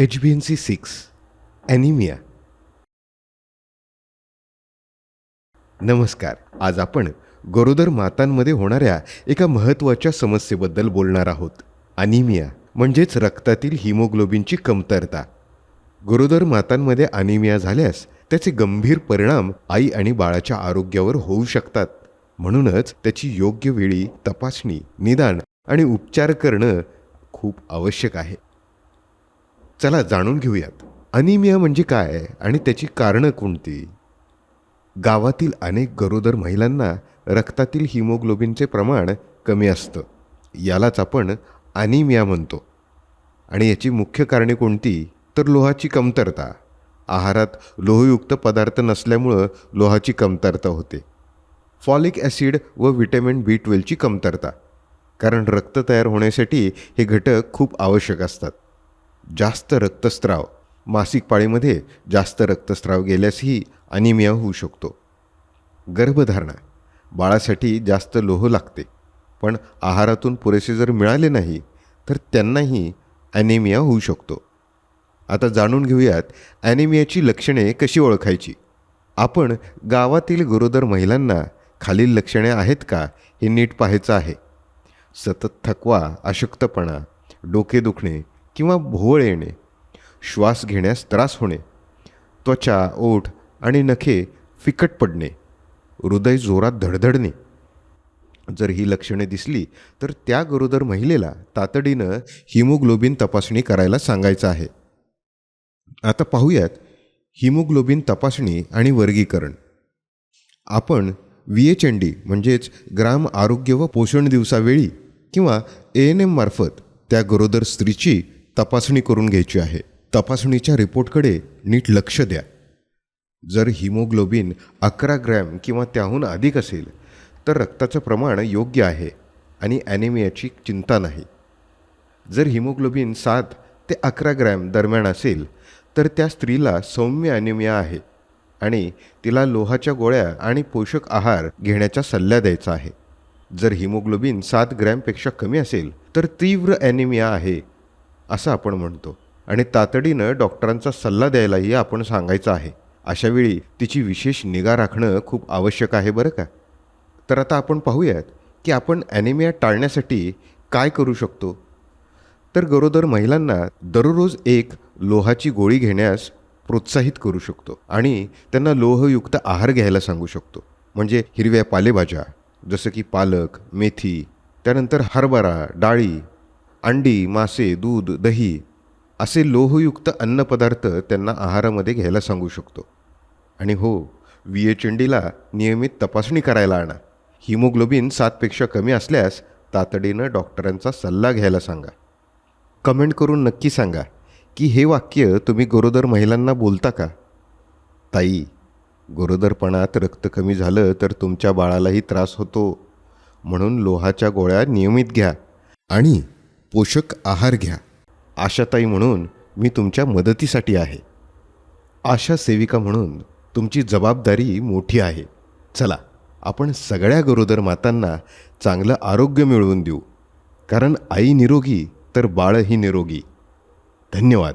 H B N C six anaemia नमस्कार आज आपण गरोदर मातांमध्ये होणाऱ्या एका महत्त्वाच्या समस्येबद्दल बोलणार आहोत. अनिमिया म्हणजेच रक्तातील हिमोग्लोबिनची कमतरता. गरोदर मातांमध्ये अनिमिया झाल्यास त्याचे गंभीर परिणाम आई आणि बाळाच्या आरोग्यावर होऊ शकतात. म्हणूनच त्याची योग्य वेळी तपासणी निदान आणि उपचार करणं खूप आवश्यक आहे. चला जाणून घेऊयात. अनिमिया म्हणजे काय आणि त्याची कारणं कोणती? गावातील अनेक गरोदर महिलांना रक्तातील हिमोग्लोबिनचे प्रमाण कमी असतं. यालाच आपण अनिमिया म्हणतो. आणि याची मुख्य कारणे कोणती? तर लोहाची कमतरता. आहारात लोहयुक्त पदार्थ नसल्यामुळं लोहाची कमतरता होते. फॉलिक ॲसिड व व्हिटॅमिन बी ट्वेल्वची कमतरता. कारण रक्त तयार होण्यासाठी हे घटक खूप आवश्यक असतात. जास्त रक्तस्राव मासिक पाळीमध्ये जास्त रक्तस्राव गेल्यासही अनिमिया होऊ शकतो. गर्भधारणा बाळासाठी जास्त लोह लागते पण आहारातून पुरेसे जर मिळाले नाही तर त्यांनाही ॲनिमिया होऊ शकतो. आता जाणून घेऊयात ॲनिमियाची लक्षणे कशी ओळखायची? आपण गावातील गरोदर महिलांना खालील लक्षणे आहेत का हे नीट पाहायचं आहे. सतत थकवा अशक्तपणा डोके दुखणे किंवा भोवळ येणे श्वास घेण्यास त्रास होणे त्वचा ओठ आणि नखे फिकट पडणे हृदय जोरात धडधडणे. जर ही लक्षणे दिसली तर त्या गरोदर महिलेला तातडीनं हिमोग्लोबिन तपासणी करायला सांगायचं आहे. आता पाहूयात हिमोग्लोबिन तपासणी आणि वर्गीकरण. आपण व्ही एच एन डी म्हणजेच ग्राम आरोग्य व पोषण दिवसावेळी किंवा ए एन एम मार्फत त्या गरोदर स्त्रीची तपासणी करून घ्यायची आहे. तपासणीच्या रिपोर्टकडे नीट लक्ष द्या. जर हिमोग्लोबिन अकरा ग्रॅम किंवा त्याहून अधिक असेल तर रक्ताचं प्रमाण योग्य आहे आणि ॲनिमियाची चिंता नाही. जर हिमोग्लोबिन सात ते अकरा ग्रॅम दरम्यान असेल तर त्या स्त्रीला सौम्य ॲनिमिया आहे आणि तिला लोहाच्या गोळ्या आणि पोषक आहार घेण्याचा सल्ला द्यायचा आहे. जर हिमोग्लोबिन सात ग्रॅमपेक्षा कमी असेल तर तीव्र ॲनिमिया आहे. असं आपण म्हणतो. आणि तातडीनं डॉक्टरांचा सल्ला द्यायलाही आपण सांगायचं आहे. अशावेळी तिची विशेष निगा राखणं खूप आवश्यक आहे बरं का? तर आता आपण पाहूयात की आपण ॲनिमिया टाळण्यासाठी काय करू शकतो? तर गरोदर महिलांना दररोज एक लोहाची गोळी घेण्यास प्रोत्साहित करू शकतो आणि त्यांना लोहयुक्त आहार घ्यायला सांगू शकतो. म्हणजे हिरव्या पालेभाज्या जसं की पालक मेथी त्यानंतर हरभरा डाळी अंडी मासे दूध दही असे लोहयुक्त अन्नपदार्थ त्यांना आहारामध्ये घ्यायला सांगू शकतो. आणि हो व्ही एच एन डीला नियमित तपासणी करायला आणा. हिमोग्लोबिन सातपेक्षा कमी असल्यास तातडीनं डॉक्टरांचा सल्ला घ्यायला सांगा. कमेंट करून नक्की सांगा की हे वाक्य तुम्ही गरोदर महिलांना बोलता का? ताई गरोदरपणात रक्त कमी झालं तर तुमच्या बाळालाही त्रास होतो. म्हणून लोहाच्या गोळ्या नियमित घ्या. आणि पोषक आहार घ्या. आशाताई म्हणून मी तुमच्या मदतीसाठी आहे. आशा सेविका म्हणून तुमची जबाबदारी मोठी आहे. चला आपण सगळ्या गरोदर मातांना चांगलं आरोग्य मिळवून देऊ. कारण आई निरोगी तर बाळही निरोगी. धन्यवाद.